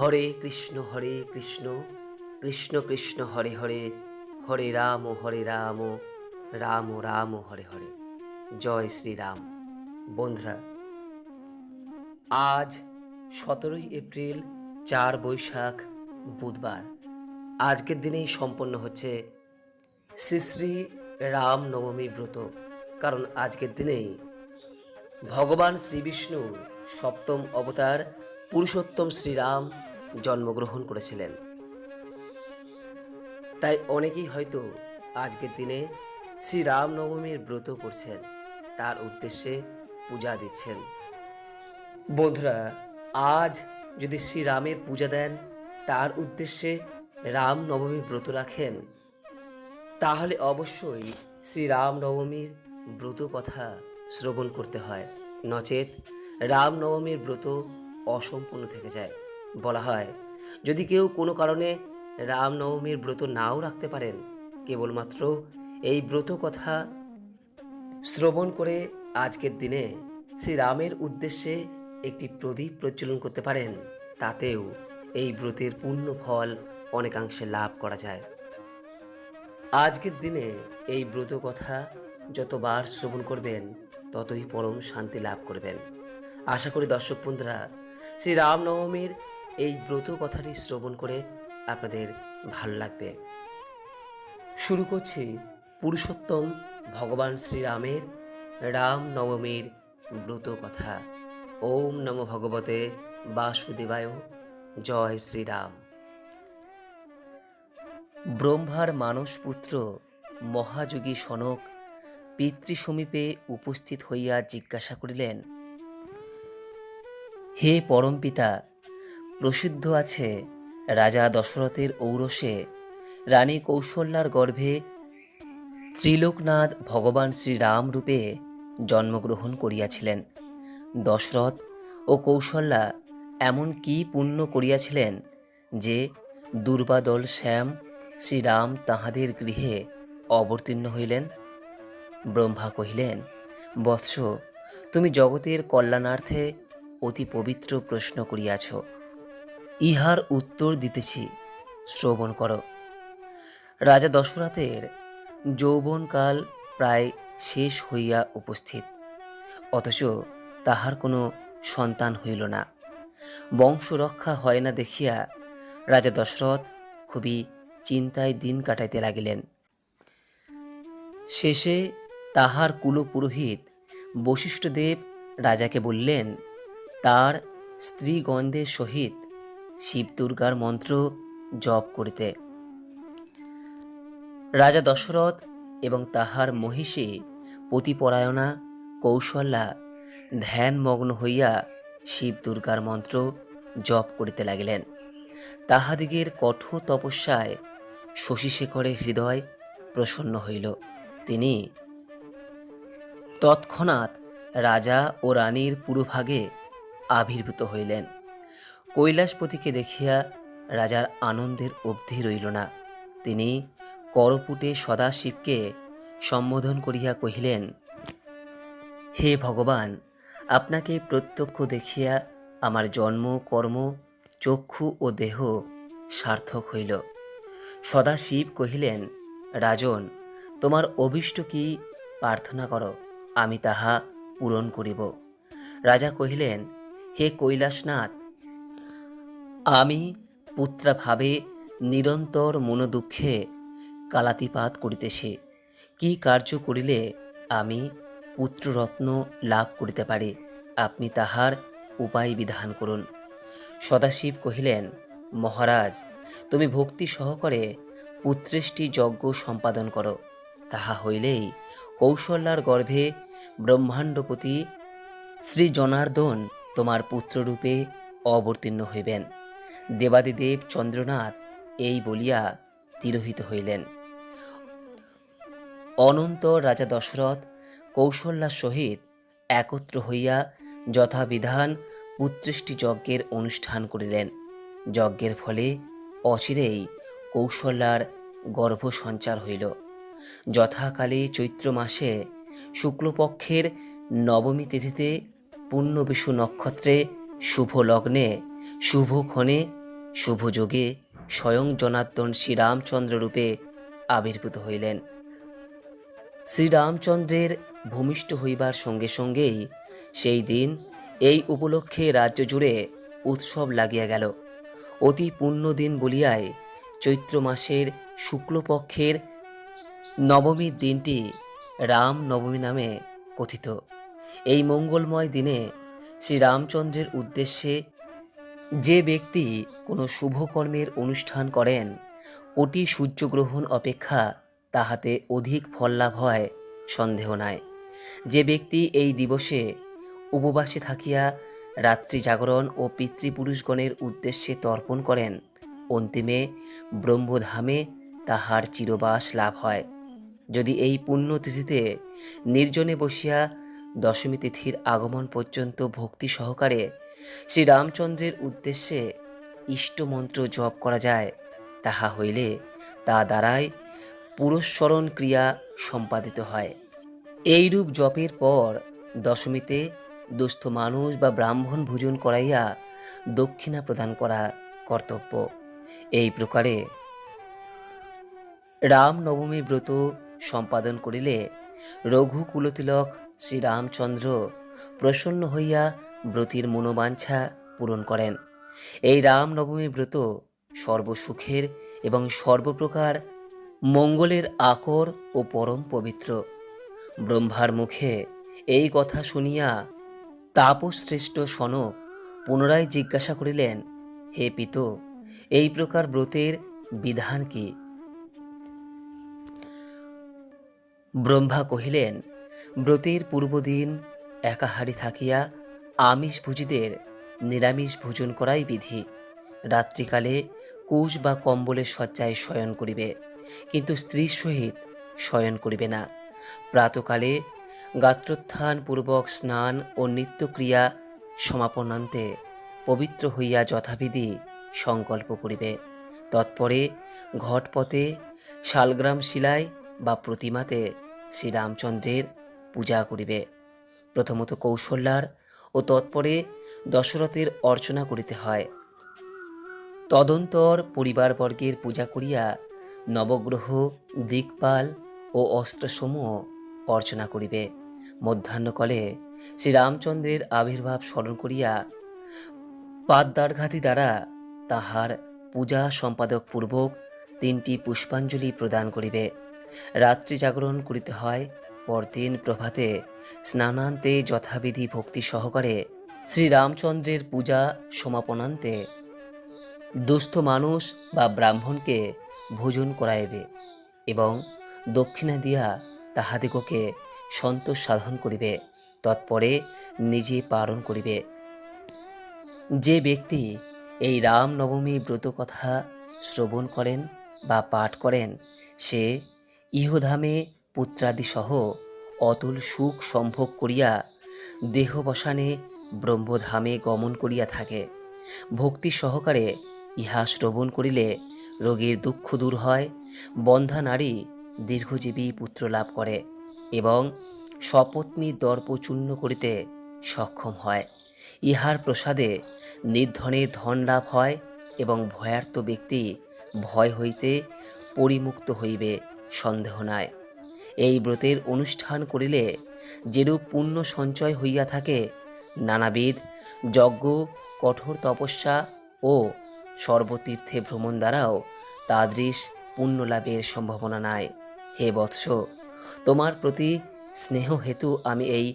হরে কৃষ্ণ হরে কৃষ্ণ কৃষ্ণ কৃষ্ণ, হরে হরে হরে রাম হরে রাম রাম রাম হরে হরে। জয় শ্রীরাম। বন্ধুরা, আজ সতেরোই এপ্রিল, চার বৈশাখ, বুধবার। আজকের দিনেই সম্পন্ন হচ্ছে শ্রী শ্রী রাম নবমী ব্রত। কারণ আজকের দিনেই ভগবান শ্রীবিষ্ণুর সপ্তম অবতার পুরুষোত্তম শ্রীরাম জন্মগ্রহণ করেছিলেন। তাই অনেকেই হয়তো আজকের দিনে শ্রীরাম নবমীর ব্রত করছেন, তার উদ্দেশ্যে পূজা দিচ্ছেন। বন্ধুরা, আজ যদি শ্রীরামের পূজা দেন, তার উদ্দেশ্যে রাম নবমী ব্রত রাখেন, তাহলে অবশ্যই শ্রীরাম নবমীর ব্রত কথা শ্রবণ করতে হয়। নচেত রামনবমীর ব্রত অসম্পূর্ণ থেকে যায়। বলা হয়। যদি কেউ কোনো কারণে রামনবমীর ব্রত নাও রাখতে পারেন, কেবলমাত্র এই ব্রত কথা শ্রবণ করে আজকের দিনে শ্রীরামের উদ্দেশ্যে একটি প্রদীপ প্রজ্বলন করতে পারেন, তাতেও এই ব্রতের পূর্ণ ফল অনেকাংশে লাভ করা যায়। আজকের দিনে এই ব্রত কথা যতবার শ্রবণ করবেন, ততই পরম শান্তি লাভ করবেন। আশা করি দর্শক বন্ধুরা শ্রী রামনবমীর এই ব্রত কথাটি শ্রবণ করে আপনাদের ভালো লাগবে। শুরু করছি পুরুষোত্তম ভগবান শ্রীরামের রাম নবমীর ব্রত কথা। ওম নম ভগবতে বাসুদেবায়। জয় শ্রীরাম। ব্রহ্মার মানসপুত্র মহাযোগী সনক পিতৃসমীপে উপস্থিত হইয়া জিজ্ঞাসা করিলেন, হে পরমপিতা প্রসিদ্ধ আছে রাজা দশরথের ঔরসে। রানী কৌশল্যার গর্ভে ত্রিলোকনাথ ভগবান শ্রীরাম রূপে জন্মগ্রহণ করিয়াছিলেন। দশরথ ও কৌশল্যা এমন কি পুণ্য করিয়াছিলেন যে দুর্বাদল শ্যাম শ্রীরাম তাহাদের গৃহে অবতীর্ণ হইলেন? ব্রহ্মা কহিলেন, বৎস, তুমি জগতের কল্যাণার্থে অতি পবিত্র প্রশ্ন করিয়াছ। ইহার উত্তর দিতেছি, শ্রবণ করো। রাজা দশরথের যৌবনকাল প্রায় শেষ হইয়া উপস্থিত, অথচ তাহার কোনো সন্তান হইল না। বংশ রক্ষা হয় না দেখিয়া রাজা দশরথ খুবই চিন্তায় দিন কাটাইতে লাগিলেন। শেষে তাহার কুলপুরোহিত বশিষ্ঠদেব রাজাকে বললেন, তার স্ত্রীগণদের সহিত শিব দুর্গার মন্ত্র জপ করিতে। রাজা দশরথ এবং তাহার মহিষী পতিপরায়ণা কৌশল্যা ধ্যানমগ্ন হইয়া শিব দুর্গার মন্ত্র জপ করিতে লাগিলেন। তাহাদিগের কঠোর তপস্যায় শশীশেখরের হৃদয় প্রসন্ন হইল। তিনি তৎক্ষণাৎ রাজা ও রানীর পুরোভাগে আবির্ভূত হইলেন। কৈলাসপতিকে দেখিয়া রাজার আনন্দের অবধি রইল না। তিনি করপুটে সদাশিবকে সম্বোধন করিয়া কহিলেন, হে ভগবান, আপনাকে প্রত্যক্ষ দেখিয়া আমার জন্ম, কর্ম, চক্ষু ও দেহ সার্থক হইল। সদাশিব কহিলেন, রাজন, তোমার অভীষ্ট কি প্রার্থনা করো, আমি তাহা পূরণ করিব। রাজা কহিলেন, হে কৈলাসনাথ আমি পুত্রাভাবে নিরন্তর মনোদুঃখে কালাতিপাত করিতেছি। কি কার্য করিলে আমি পুত্ররত্ন লাভ করিতে পারি, আপনি তাহার উপায় বিধান করুন। সদাশিব কহিলেন, মহারাজ, তুমি ভক্তি সহকারে পুত্রেষ্টি যজ্ঞ সম্পাদন করো। তাহা হইলেই কৌশল্যার গর্ভে ব্রহ্মাণ্ডপতি শ্রী জনার্দন তোমার পুত্ররূপে অবতীর্ণ হইবেন। দেবাদিদেব চন্দ্রনাথ এই বলিয়া তিরোহিত হইলেন। অনন্ত রাজা দশরথ কৌশল্যার সহিত একত্র হইয়া যথাবিধান পুত্রেষ্টি যজ্ঞের অনুষ্ঠান করিলেন। যজ্ঞের ফলে অচিরেই কৌশল্যার গর্ভ সঞ্চার হইল। যথাকালে চৈত্র মাসে শুক্লপক্ষের নবমী তিথিতে পূর্ণবিষু নক্ষত্রে শুভ লগ্নে শুভক্ষণে শুভ যোগে স্বয়ং জনার্দন শ্রীরামচন্দ্র রূপে আবির্ভূত হইলেন। শ্রীরামচন্দ্রের ভূমিষ্ঠ হইবার সঙ্গে সঙ্গেই সেই দিন এই উপলক্ষে রাজ্য জুড়ে উৎসব লাগিয়া গেল। অতি পুণ্য দিন বলিয়ায় চৈত্র মাসের শুক্লপক্ষের নবমীর দিনটি রাম নবমী নামে কথিত। এই মঙ্গলময় দিনে শ্রীরামচন্দ্রের উদ্দেশ্যে যে ব্যক্তি কোনো শুভকর্মের অনুষ্ঠান করেন, কোটি সূর্যগ্রহণ অপেক্ষা তাহাতে অধিক ফল লাভ হয়, সন্দেহ নাই। যে ব্যক্তি এই দিবসে উপবাসে থাকিয়া রাত্রি জাগরণ ও পিতৃপুরুষগণের উদ্দেশ্যে তর্পণ করেন, অন্তিমে ব্রহ্মধামে তাহার চিরবাস লাভ হয়। যদি এই পুণ্যতিথিতে নির্জনে বসিয়া দশমী তিথির আগমন পর্যন্ত ভক্তি সহকারে শ্রীরামচন্দ্রের উদ্দেশ্যে ইষ্টমন্ত্র জপ করা যায়। তাহা হইলে তা দ্বারাই পুরস্মরণ ক্রিয়া সম্পাদিত হয়। এইরূপ জপের পর দশমীতে দুস্থ মানুষ বা ব্রাহ্মণ ভোজন করাইয়া দক্ষিণা প্রদান করা কর্তব্য। এই প্রকারে রাম নবমী ব্রত সম্পাদন করিলে রঘুকুলতিলক শ্রীরামচন্দ্র প্রসন্ন হইয়া ব্রতির মনোবাঞ্ছা পূরণ করেন। এই রাম নবমী ব্রত সর্বসুখের এবং সর্বপ্রকার মঙ্গলের আকর ও পরম পবিত্র। ব্রহ্মার মুখে এই কথা শুনিয়া তাপশ্রেষ্ঠ সনক পুনরায় জিজ্ঞাসা করিলেন, হে পিত, এই প্রকার ব্রতের বিধান কি? ব্রহ্মা কহিলেন, ব্রতের পূর্বদিন একাহারি থাকিয়া আমিষ ভুজিদের নিরামিষ ভোজন করাই বিধি। রাত্রিকালে কুশ বা কম্বলের শয্যায় শয়ন করিবে, কিন্তু স্ত্রীর সহিত শয়ন করিবে না। প্রাতকালে গাত্রোত্থান পূর্বক স্নান ও নিত্যক্রিয়া সমাপনান্তে পবিত্র হইয়া যথাবিধি সংকল্প করিবে। তৎপরে ঘটপথে শালগ্রাম শিলায় বা প্রতিমাতে শ্রীরামচন্দ্রের পূজা করিবে। প্রথমত কৌশল্যার ও তৎপরে দশরথের অর্চনা করিতে হয়। তদন্তর পরিবারবর্গের পূজা করিয়া নবগ্রহ, দিকপাল ও অস্ত্রসমূহ অর্চনা করিবে। মধ্যাহ্নকালে শ্রীরামচন্দ্রের আবির্ভাব স্মরণ করিয়া পাদ্যার্ঘাতি দ্বারা তাহার পূজা সম্পাদক পূর্বক তিনটি পুষ্পাঞ্জলি প্রদান করিবে। রাত্রি জাগরণ করিতে হয় পরদিন প্রভাতে স্নানান্তে যথাবিধি ভক্তি সহকারে শ্রীরামচন্দ্রের পূজা সমাপনান্তে দুস্থ মানুষ বা ব্রাহ্মণকে ভোজন করাইবে এবং দক্ষিণা দিয়া তাহাদিগকে সন্তোষ সাধন করিবে, তৎপরে নিজে পালন করিবে। যে ব্যক্তি এই রাম নবমী ব্রত কথা শ্রবণ করেন বা পাঠ করেন, সে ইহধামে পুত্রাদিসহ অতুল সুখ সম্ভোগ করিয়া দেহবসানে ব্রহ্মধামে গমন করিয়া থাকে। ভক্তি সহকারে ইহা শ্রবণ করিলে রোগীর দুঃখ দূর হয়, বন্ধা নারী দীর্ঘজীবী পুত্র লাভ করে এবং স্বপত্নী দর্প চূর্ণ করিতে সক্ষম হয়। ইহার প্রসাদে নির্ধনের ধন লাভ হয় এবং ভয়ার্ত ব্যক্তি ভয় হইতে পরিমুক্ত হইবে, সন্দেহ নাই। এই ব্রতের অনুষ্ঠান করিলে যেরূপ পুণ্য সঞ্চয় হইয়া থাকে, নানাবিধ যজ্ঞ, কঠোর তপস্যা ও সর্বতীর্থে ভ্রমণ দ্বারাও তাদৃশ পুণ্য লাভের সম্ভাবনা নাই। হে বৎস, তোমার প্রতি স্নেহ হেতু আমি এই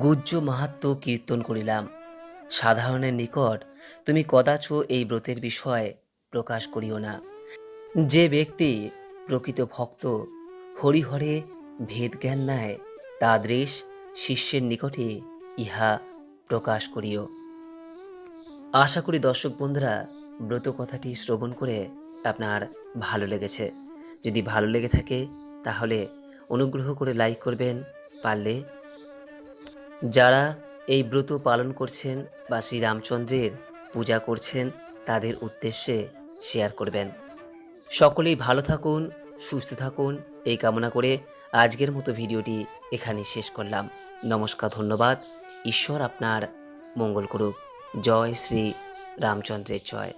গুজ্জ মাহাত্ম কীর্তন করিলাম। সাধারণের নিকট তুমি কদাচ এই ব্রতের বিষয় প্রকাশ করিও না। যে ব্যক্তি প্রকৃত ভক্ত হরিহরে ভেদ জ্ঞান তাদৃশ শিষ্যের নিকটে ইহা প্রকাশ করিও। আশা করি দর্শক বন্ধুরা, ব্রত কথাটি শ্রবণ করে আপনার ভালো লেগেছে। যদি ভালো লেগে থাকে, তাহলে অনুগ্রহ করে লাইক করবেন। পারলে যারা এই ব্রত পালন করছেন বা শ্রীরামচন্দ্রের পূজা করছেন, তাদের উদ্দেশ্যে শেয়ার করবেন। সকলেই ভালো থাকুন, সুস্থ থাকুন এই কামনা করে আজকের মতো ভিডিওটি এখানে শেষ করলাম। নমস্কার, ধন্যবাদ। ঈশ্বর আপনার মঙ্গল করুক। জয় শ্রী রামচন্দ্রের জয়।